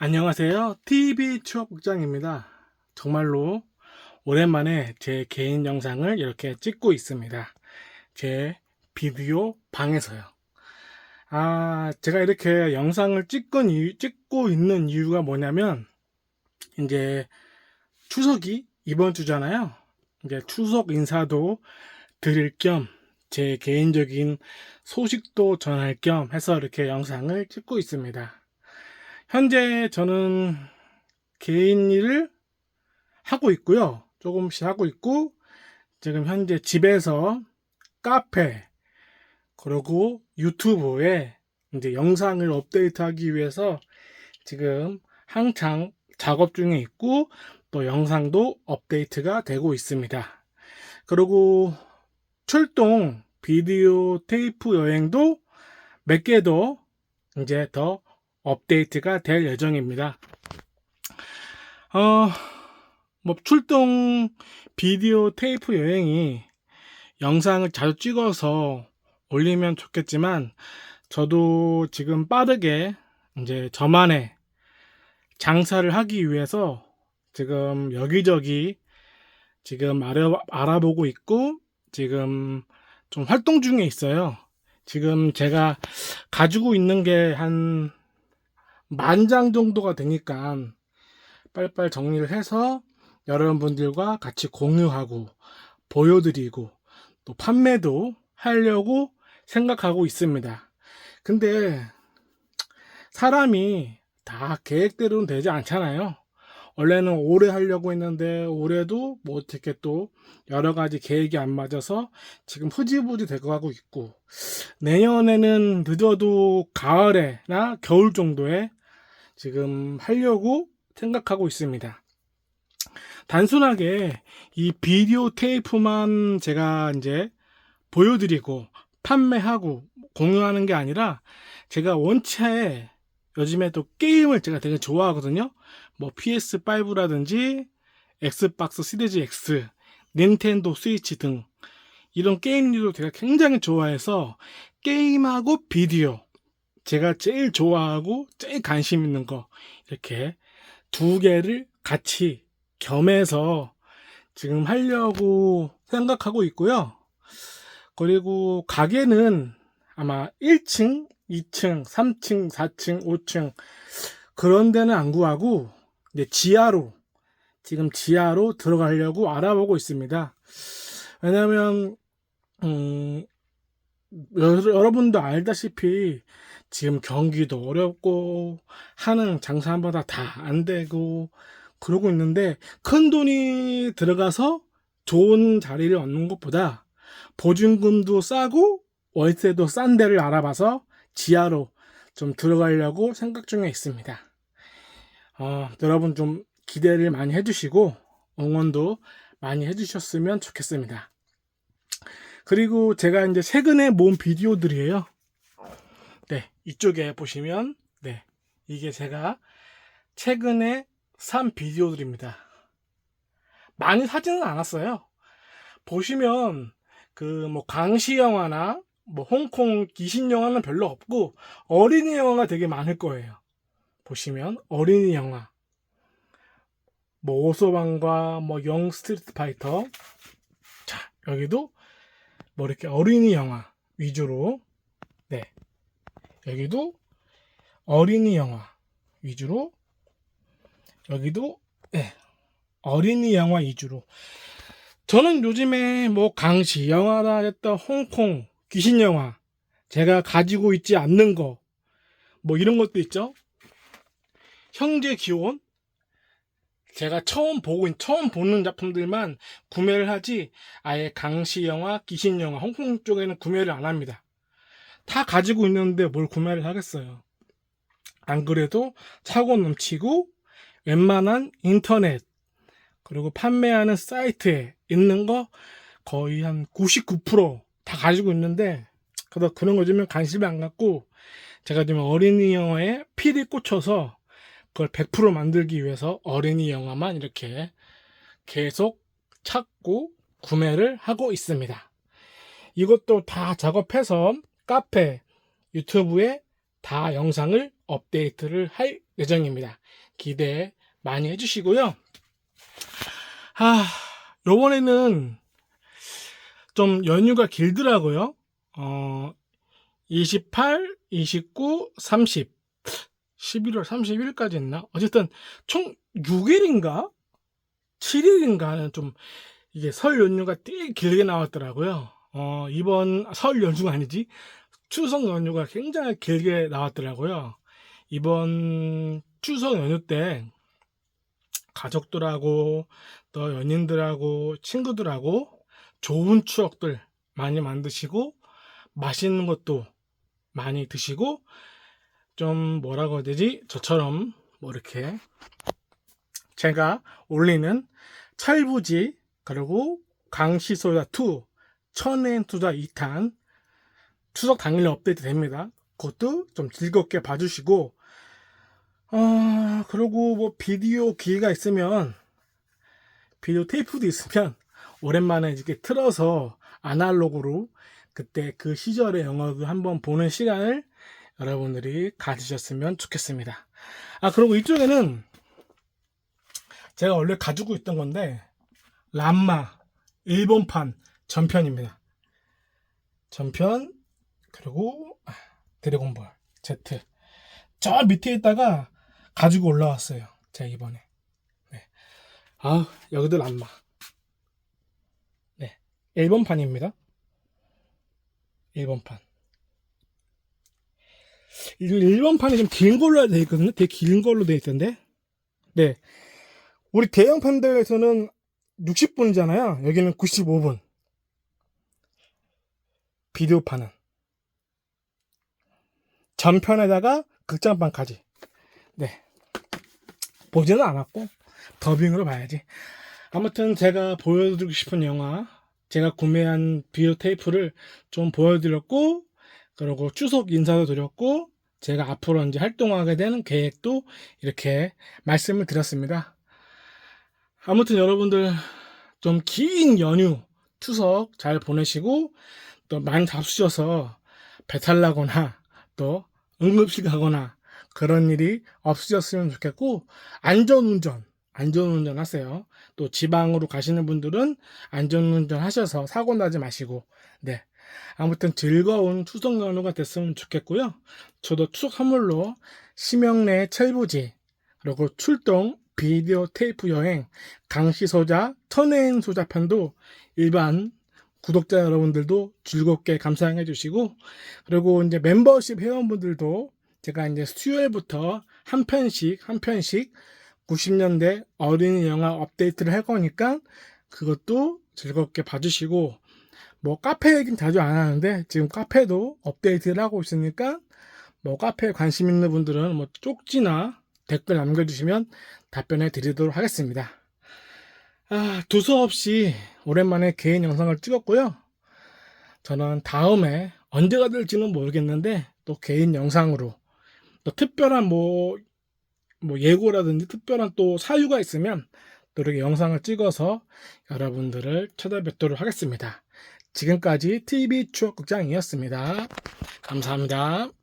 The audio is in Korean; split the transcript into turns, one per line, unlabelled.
안녕하세요. TV 추억극장입니다. 정말로 오랜만에 제 개인 영상을 이렇게 찍고 있습니다. 제 비디오 방에서요. 아, 제가 이렇게 영상을 찍은 이유- 찍고 있는 이유가 뭐냐면, 이제 추석이 이번 주잖아요. 이제 추석 인사도 드릴 겸, 제 개인적인 소식도 전할 겸 해서 이렇게 영상을 찍고 있습니다. 현재 저는 개인 일을 하고 있고요. 조금씩 하고 있고, 지금 현재 집에서 카페, 그리고 유튜브에 이제 영상을 업데이트하기 위해서 지금 한창 작업 중에 있고, 또 영상도 업데이트가 되고 있습니다. 그리고 출동 비디오 테이프 여행도 몇개더 이제 더 업데이트가 될 예정입니다. 어, 뭐 출동 비디오 테이프 여행이 영상을 자주 찍어서 올리면 좋겠지만 저도 지금 빠르게 이제 저만의 장사를 하기 위해서 지금 여기저기 지금 알아, 알아보고 있고 지금 좀 활동 중에 있어요. 지금 제가 가지고 있는 게 한 만 장 정도가 되니까 빨리빨리 정리를 해서 여러분들과 같이 공유하고 보여드리고 또 판매도 하려고 생각하고 있습니다. 근데 사람이 다 계획대로는 되지 않잖아요. 원래는 올해 하려고 했는데 올해도 뭐 어떻게 또 여러 가지 계획이 안 맞아서 지금 흐지부지 되고 있고 내년에는 늦어도 가을에나 겨울 정도에 지금 하려고 생각하고 있습니다. 단순하게 이 비디오 테이프만 제가 이제 보여드리고 판매하고 공유하는 게 아니라 제가 원체 요즘에 또 게임을 제가 되게 좋아하거든요. 뭐 PS5라든지 엑스박스 시리즈 X, 닌텐도 스위치 등 이런 게임류도 제가 굉장히 좋아해서 게임하고 비디오 제가 제일 좋아하고 제일 관심 있는 거 이렇게 두 개를 같이 겸해서 지금 하려고 생각하고 있고요. 그리고 가게는 아마 1층, 2층, 3층, 4층, 5층 그런 데는 안 구하고 이제 지하로 지금 지하로 들어가려고 알아보고 있습니다. 왜냐하면 음, 여- 여러분도 알다시피 지금 경기도 어렵고 하는 장사 한마다 다 안 되고 그러고 있는데 큰 돈이 들어가서 좋은 자리를 얻는 것보다 보증금도 싸고 월세도 싼 데를 알아봐서 지하로 좀 들어가려고 생각 중에 있습니다. 어, 여러분 좀 기대를 많이 해주시고 응원도 많이 해주셨으면 좋겠습니다. 그리고 제가 이제 최근에 모은 비디오들이에요. 네, 이쪽에 보시면, 네, 이게 제가 최근에 산 비디오들입니다. 많이 사지는 않았어요. 보시면, 그, 뭐, 강시 영화나, 뭐, 홍콩 귀신 영화는 별로 없고, 어린이 영화가 되게 많을 거예요. 보시면, 어린이 영화. 뭐, 오소방과, 뭐, 영 스트리트 파이터. 자, 여기도, 뭐, 이렇게 어린이 영화 위주로, 네. 여기도 어린이 영화 위주로 여기도 네, 어린이 영화 위주로. 저는 요즘에 뭐 강시 영화다 했다 홍콩 귀신 영화 제가 가지고 있지 않는 거 뭐 이런 것도 있죠? 형제 기원 제가 처음 보고 처음 보는 작품들만 구매를 하지 아예 강시 영화 귀신 영화 홍콩 쪽에는 구매를 안 합니다 다 가지고 있는데 뭘 구매를 하겠어요. 안 그래도 차고 넘치고 웬만한 인터넷 그리고 판매하는 사이트에 있는 거 거의 한 99%다 가지고 있는데 그래도 그런 거좀 관심이 안 갖고 제가 지금 어린이 영화에 필이 꽂혀서 그걸 100% 만들기 위해서 어린이 영화만 이렇게 계속 찾고 구매를 하고 있습니다. 이것도 다 작업해서 카페, 유튜브에 다 영상을 업데이트를 할 예정입니다. 기대 많이 해주시고요. 아, 요번에는 좀 연휴가 길더라고요. 어, 28, 29, 30, 11월 31일까지 했나? 어쨌든 총 6일인가? 7일인가는 좀 이게 설 연휴가 되게 길게 나왔더라고요. 어, 이번 설 연휴가 아니지. 추석 연휴가 굉장히 길게 나왔더라고요. 이번 추석 연휴 때 가족들하고 또 연인들하고 친구들하고 좋은 추억들 많이 만드시고 맛있는 것도 많이 드시고 좀 뭐라고 해야 되지? 저처럼 뭐 이렇게 제가 올리는 철부지 그리고 강시소다 2 천엔 투자 2탄 추석 당일 업데이트 됩니다. 그것도 좀 즐겁게 봐주시고 어 그리고 뭐 비디오 기회가 있으면 비디오 테이프도 있으면 오랜만에 이렇게 틀어서 아날로그로 그때 그 시절의 영화도 한번 보는 시간을 여러분들이 가지셨으면 좋겠습니다. 아 그리고 이쪽에는 제가 원래 가지고 있던 건데 람마 일본판 전편입니다. 전편 그리고 아, 드래곤볼 Z 저 밑에 있다가 가지고 올라왔어요. 제가 이번에. 네. 아 여기도 람마. 네. 1번 판입니다. 1번 판. 1번 판이 좀 긴 걸로 되어 있거든요. 되게 긴 걸로 되어 있던데. 네. 우리 대형 팬들에서는 60분이잖아요. 여기는 95분. 비디오 판은. 전편에다가 극장판까지. 네. 보지는 않았고, 더빙으로 봐야지. 아무튼 제가 보여드리고 싶은 영화, 제가 구매한 비디오 테이프를 좀 보여드렸고, 그리고 추석 인사도 드렸고, 제가 앞으로 이제 활동하게 되는 계획도 이렇게 말씀을 드렸습니다. 아무튼 여러분들 좀 긴 연휴 추석 잘 보내시고 또 많이 잡수셔서 배탈 나거나 또 응급실 가거나 그런 일이 없으셨으면 좋겠고 안전운전 안전운전 하세요. 또 지방으로 가시는 분들은 안전운전 하셔서 사고 나지 마시고 네 아무튼 즐거운 추석 연휴가 됐으면 좋겠고요. 저도 추석 선물로 심영래 철부지 그리고 출동 비디오 테이프 여행 강시 소자 천혜인 소자편도 일반 구독자 여러분들도 즐겁게 감상해 주시고 그리고 이제 멤버십 회원분들도 제가 이제 수요일부터 한 편씩 한 편씩 90년대 어린이 영화 업데이트를 할 거니까 그것도 즐겁게 봐주시고 뭐 카페 얘기는 자주 안 하는데 지금 카페도 업데이트를 하고 있으니까 뭐 카페에 관심 있는 분들은 뭐 쪽지나 댓글 남겨주시면 답변해 드리도록 하겠습니다. 아, 두서없이 오랜만에 개인 영상을 찍었고요. 저는 다음에 언제가 될지는 모르겠는데 또 개인 영상으로 또 특별한 뭐, 뭐 예고라든지 특별한 또 사유가 있으면 또 이렇게 영상을 찍어서 여러분들을 찾아뵙도록 하겠습니다. 지금까지 TV 추억극장이었습니다. 감사합니다.